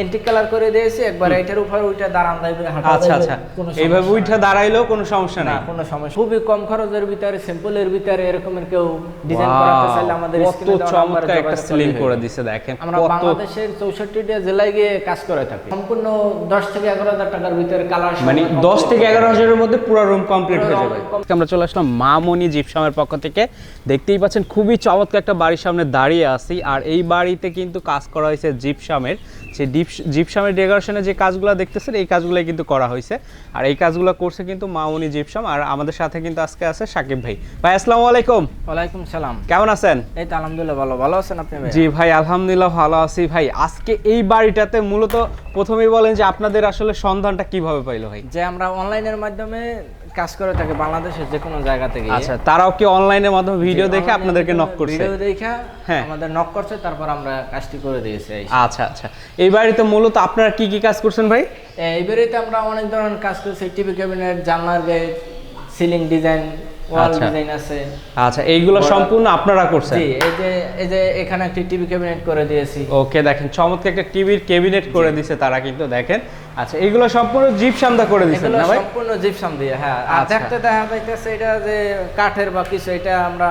Antique colour করে দিয়েছি একবার এটার উপরে ওইটা দাঁড়ান হাঁটা আচ্ছা আচ্ছা। এইভাবে উঠে দাঁড়াইলেও কোনো সমস্যা কোনো সমস্যা। খুবই কম খরচের ভিতরে সিম্পলের ভিতরে এরকমের কেউ ডিজাইন করাতে চাইলে আমাদের স্ক্রিনে চমৎকার একটা যোগাযোগ সিলিং করলেই করে দিছে দেখেন আমরা বাংলাদেশের জেলায় গিয়ে কাজ করে থাকি। সম্পূর্ণ দশ থেকে এগারো হাজার টাকার ভিতরে কালার মানে দশ থেকে এগারো হাজারের মধ্যে পুরো রুম কমপ্লিট হয়ে যাবে। আমরা চলে আসলাম মামনি জিপসামের পক্ষ থেকে। দেখতেই পাচ্ছেন খুবই চমৎকার একটা বাড়ির সামনে দাঁড়িয়ে আছি আর এই বাড়িতে কিন্তু কাজ করা হয়েছে জিপসামের। সেই ডিপ জিপসামের ডেকোরেশনের যে কাজগুলো দেখতেছেন এই কাজগুলোই কিন্তু করা হয়েছে। আর এই কাজগুলো করছে কিন্তু মামনি জিপসাম আর আমাদের সাথে কিন্তু আজকে আছে সাকিব ভাই। ভাই আসসালামু আলাইকুম। ওয়ালাইকুম সালাম। কেমন আছেন? এই তো আলহামদুলিল্লাহ ভালো। ভালো আছেন আপনি ভাই জি ভাই আলহামদুলিল্লাহ ভালো আছি ভাই। আজকে এই বাড়িটাতে মূলত প্রথমেই বলেন যে আপনাদের আসলে সন্ধানটা কীভাবে পাইলো ভাই? যে আমরা অনলাইনের মাধ্যমে কাজ করে থাকে বাংলাদেশের যে কোনো জায়গা থেকে। আচ্ছা তারাও কি অনলাইনের মাধ্যমে ভিডিও দেখে আপনাদেরকে নক করছে? ভিডিও দেখে হ্যাঁ। আমাদের নক করছে তারপর আমরা কাজটি করে দিয়েছি। আচ্ছা আচ্ছা। এই বাড়িতে মূলত আপনারা কি কি কাজ করছেন ভাই? এই বাড়িতে আমরা অনেক ধরনের কাজ করছি টিভি ক্যাবিনেট জানলার gate ceiling design wall. Design আছে। আচ্ছা এইগুলো সম্পূর্ণ আপনারা করছেন? জি এই যে এই যে এখানে একটা টিভি ক্যাবিনেট করে দিয়েছি। ওকে দেখেন চমৎকার একটা টিভির ক্যাবিনেট করে দিয়েছে তারা কিন্তু দেখেন। আচ্ছা এইগুলো সম্পূর্ণ জিপ সামদা করে দিয়েছে না ভাই? সম্পূর্ণ জিপসাম দিয়ে হ্যাঁ। আর আচ্ছা। দেখতে দেখা যাইতেছে এটা যে কাঠের বা কিছু এটা আমরা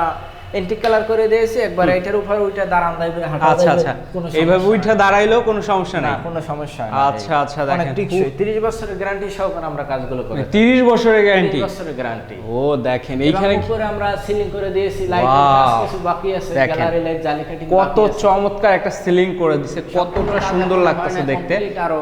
এন্টিক কালার করে দিয়েছি একবার এটার উপরে ওইটা দাঁড়ান যাবে হাঁটা আচ্ছা আচ্ছা। এইভাবে সমস্যা উঠে দাঁড়াইলেও কোনো সমস্যা না কোনো সমস্যা নেই। আচ্ছা, আচ্ছা, দেখেন, 30 বছরের গ্যারান্টি সহকারে আমরা কাজগুলো করি। তিরিশ বছরের গ্যারান্টি 30 বছরের গ্যারান্টি ও দেখেন এইখানে উপরে আমরা সিলিং করে দিয়েছি লাইটিং! কাজ কিছু বাকি আছে গ্যালারি লাইট জালি কাটিং কত চমৎকার একটা সিলিং করে দিছে কতটা সুন্দর লাগতেছে দেখতে। আরও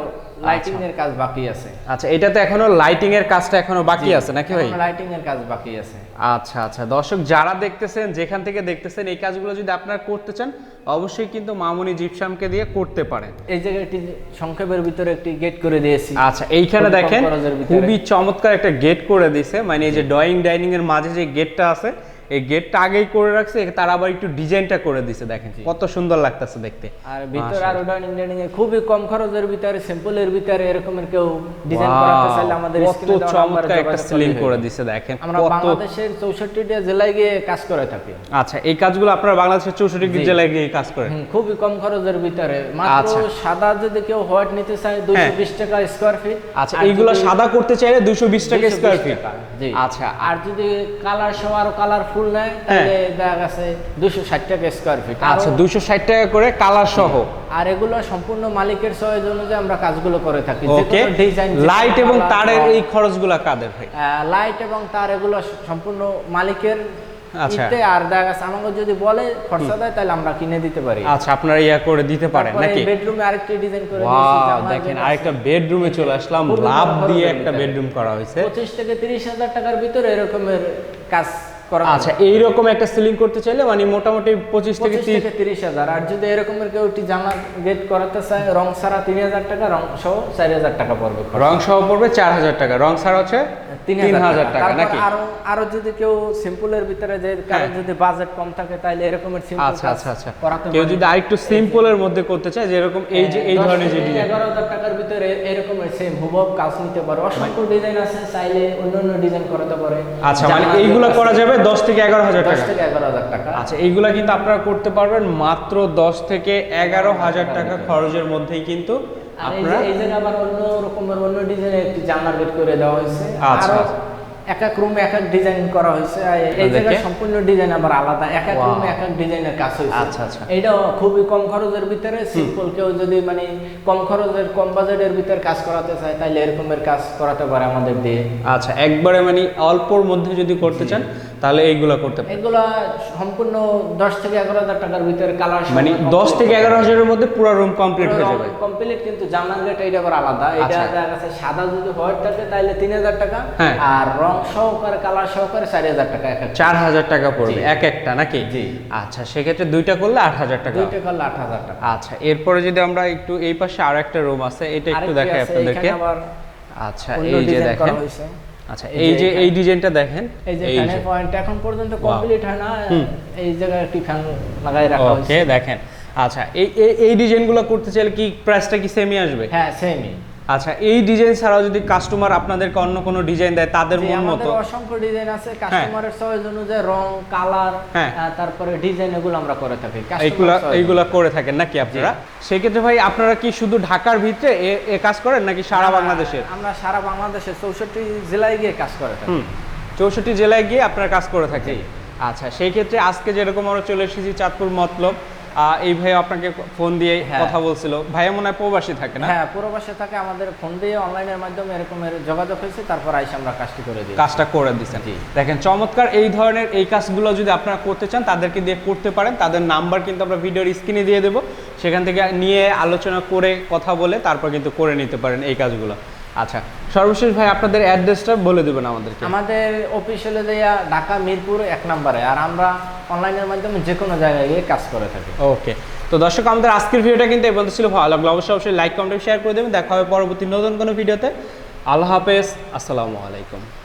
লাইটিং এর কাজ বাকি আছে। আচ্ছা এটাতে এখনও লাইটিং এর কাজটা এখনও বাকি আছে নাকি ভাই? লাইটিং এর কাজ বাকি আছে। আচ্ছা আচ্ছা। দর্শক যারা দেখতেছেন যেখান থেকে দেখতেছেন এই কাজগুলো যদি আপনারা করতে চান অবশ্যই কিন্তু মামুনি জিপসামকে দিয়ে করতে পারেন। এই জায়গায় একটি সংক্ষেপের ভিতরে একটি গেট করে দিয়েছি। আচ্ছা এইখানে দেখেন খুবই চমৎকার একটা গেট করে দিয়েছে। মানে এই যে ড্রয়িং ডাইনিং এর মাঝে যে গেটটা আছে এই গেটটা আগেই করে রাখছে তার আবার একটু ডিজাইনটা করে দিছে দেখেন কত সুন্দর লাগতেছে দেখতে। আর ভিতরে আর ডাইনিং ডাইনিং এ খুবই কম খরচের ভিতরে সিম্পলের ভিতরে এরকমের কেউ ডিজাইন করাতে চাইলে আমাদের কত চমৎকার একটা সিলিং করে দিছে দেখেন আমরা বাংলাদেশের চৌষট্টিটা জেলায় গিয়ে কাজ করে থাকি। আচ্ছা এই কাজগুলো আপনারা বাংলাদেশের চৌষট্টি জি। জেলায় গিয়ে কাজ করেন? খুবই কম খরচের ভিতরে। মাত্র আচ্ছা। সাদা যদি কেউ হোয়াইট নিতে চায় দুইশো বিশ টাকা স্কোয়ার ফিট আচ্ছা এইগুলো সাদা করতে চাইলে দুশো বিশ টাকা 220 স্কোয়ার ফিট আচ্ছা। আর যদি কালার সহ আরও কালারফুল নেয় তাহলে দেখা গেছে দুশো ষাট টাকা স্কোয়ার ফিট আচ্ছা দুশো ষাট টাকা করে কালার সহ। আর এগুলো সম্পূর্ণ মালিকের চয়েস অনুযায়ী আমরা কাজগুলো করে থাকি। ওকে ডিজাইন লাইট এবং তারের এই খরচগুলো কাদের ভাই? লাইট এবং তার এগুলো সম্পূর্ণ মালিকের আচ্ছা। আর দেখা আমাকে যদি বলে খরচা দেয় তাহলে আমরা কিনে দিতে পারি। আচ্ছা আপনারা ইয়া করে দিতে পারেন নাকি? বেডরুমে আরেকটি ডিজাইন করে দিয়েছি দেখেন আরেকটা বেডরুমে চলে আসলাম। লাভ দিয়ে একটা বেডরুম করা হয়েছে। পঁচিশ থেকে তিরিশ হাজার টাকার ভিতরে এরকমের কাজ করা আচ্ছা এইরকম একটা সিলিং করতে চাইলে মানে মোটামুটি পঁচিশ থেকে তিরিশ হাজার। আর যদি এরকমের কেউ একটি জানলা গেট করাতে চায় রং ছাড়া তিন হাজার টাকা রং সহ চার হাজার টাকা পড়বে। রং সহ পড়বে চার হাজার টাকা রং ছাড়া হচ্ছে তিন হাজার টাকা। নাকি? আরও আরও যদি কেউ সিম্পলের ভিতরে যে হ্যাঁ। যদি বাজেট কম থাকে তাহলে এরকমের সিম্পল আচ্ছা আচ্ছা আচ্ছা। কেউ যদি আরেকটু সিম্পলের মধ্যে করতে চায় যেরকম এই যে এই ধরনের যে ডিজাইন এগারো হাজার টাকার ভিতরে এরকমের সেম হুবব কাজ নিতে পারে। অসংখ্য ডিজাইন আছে চাইলে অন্য অন্য ডিজাইন করাতে পারে। আচ্ছা মানে এইগুলো করা যাবে দশ থেকে এগারো হাজার দশ টাকা। থেকে এগারো হাজার টাকা। আচ্ছা এইগুলা কিন্তু আপনারা করতে পারবেন মাত্র দশ থেকে এগারো হাজার টাকা খরচের মধ্যেই কিন্তু এই যে আপনারা এই জায়গায় আবার অন্য রকমের অন্য ডিজাইনের একটি করে দেওয়া হয়েছে। আচ্ছা, আচ্ছা। এক এক রুমে এক এক ডিজাইন করা হয়েছে। এই? জায়গায় সম্পূর্ণ ডিজাইন আবার আলাদা। এক এক রুমে এক এক ডিজাইনের কাজ হয়েছে। আচ্ছা, আচ্ছা। এইটা খুবই কম খরচের ভিতরে। সিম্পল কেউ যদি মানে কম খরচের কম বাজেটের ভিতরে কাজ করাতে চায় তাহলে এরকমের কাজ করাতে পারে আমাদের দিয়ে। আচ্ছা একবারে মানে অল্পর মধ্যে যদি করতে চান তাহলে এইগুলা করতে পারেন এগুলা সম্পূর্ণ দশ থেকে এগারো হাজার টাকার ভিতরে কালার মানে দশ থেকে এগারো হাজারের মধ্যে পুরো রুম কমপ্লিট হয়ে যাবে। কমপ্লিট কিন্তু গেট এটা আবার আলাদা। এটা আচ্ছা। সাদা যদি থাকে তাহলে তিন হাজার টাকা। হ্যাঁ। আর রং সহকারে কালার সহকারে চারি হাজার টাকা এক একটা। চার হাজার টাকা পড়বে এক একটা নাকি? জি। আচ্ছা সেক্ষেত্রে দুইটা করলে আট হাজার টাকা। দুইটা করলে আট হাজার টাকা। আচ্ছা এরপরে যদি আমরা একটু এই পাশে আরও একটা রুম আছে এটা একটু আরেকটি দেখাই আপনাদেরকে। আচ্ছা এই যে দেখেন। আচ্ছা এই যে এই ডিজাইনটা দেখেন। এই যে ফ্যানের পয়েন্ট এখন পর্যন্ত কমপ্লিট হয় না এই জায়গায় একটি ফ্যান লাগাই রাখা ওকে হয়েছে। দেখেন। আচ্ছা এই এই এই ডিজাইনগুলো করতে চাইলে কি প্রাইসটা কি সেমই আসবে? হ্যাঁ সেমই আচ্ছা এই ডিজাইন ছাড়াও যদি কাস্টমার আপনাদেরকে অন্য কোনো ডিজাইন দেয় তাদের মন মতো? অসংখ্য ডিজাইন আছে কাস্টমারের চয়েস অনুযায়ী রং কালার হ্যাঁ। তারপরে ডিজাইন এগুলো আমরা করে থাকি এইগুলা এইগুলা করে থাকেন নাকি আপনারা? সেক্ষেত্রে ভাই আপনারা কি শুধু ঢাকার ভিতরে এ- কাজ করেন নাকি সারা বাংলাদেশের? আমরা সারা বাংলাদেশে চৌষট্টি জেলায় গিয়ে কাজ করে থাকি। চৌষট্টি জেলায় গিয়ে আপনারা কাজ করে থাকেন। আচ্ছা সেই ক্ষেত্রে আজকে যেরকম আমরা চলে এসেছি চাঁদপুর মতলব এই ভাই আপনাকে ফোন দিয়ে হ্যাঁ। কথা বলছিল। ভাইয়া মনে হয় প্রবাসী থাকে না? হ্যাঁ পুরোবাসে থাকে আমাদের ফোন দিয়ে অনলাইনের মাধ্যমে এরকমের যোগাযোগ হয়েছে তারপর আইসে আমরা কাজটি করে দিই কাজটা করে দিচ্ছেন দেখেন চমৎকার এই ধরনের এই কাজগুলো যদি আপনারা করতে চান তাদেরকে দিয়ে করতে পারেন। তাদের নাম্বার কিন্তু আমরা ভিডিওর স্ক্রিনে দিয়ে দেবো। সেখান থেকে নিয়ে আলোচনা করে কথা বলে তারপর কিন্তু করে নিতে পারেন এই কাজগুলো। আচ্ছা সর্বশেষ ভাই আপনাদের অ্যাড্রেসটা বলে দেবেন আমাদের আমাদের অফিসিয়ালে দেয়া ঢাকা মিরপুর এক নম্বরে। আর আমরা অনলাইনের মাধ্যমে যে কোনো জায়গায় গিয়ে কাজ করে থাকি। ওকে তো দর্শক আমাদের আজকের ভিডিওটা কিন্তু এই পর্যন্ত ছিল। ভালো লাগল অবশ্যই অবশ্যই লাইক কমেন্ট শেয়ার করে দেবেন। দেখা হবে পরবর্তী নতুন কোনো ভিডিওতে আল্লাহ হাফেজ। আসসালামু আলাইকুম।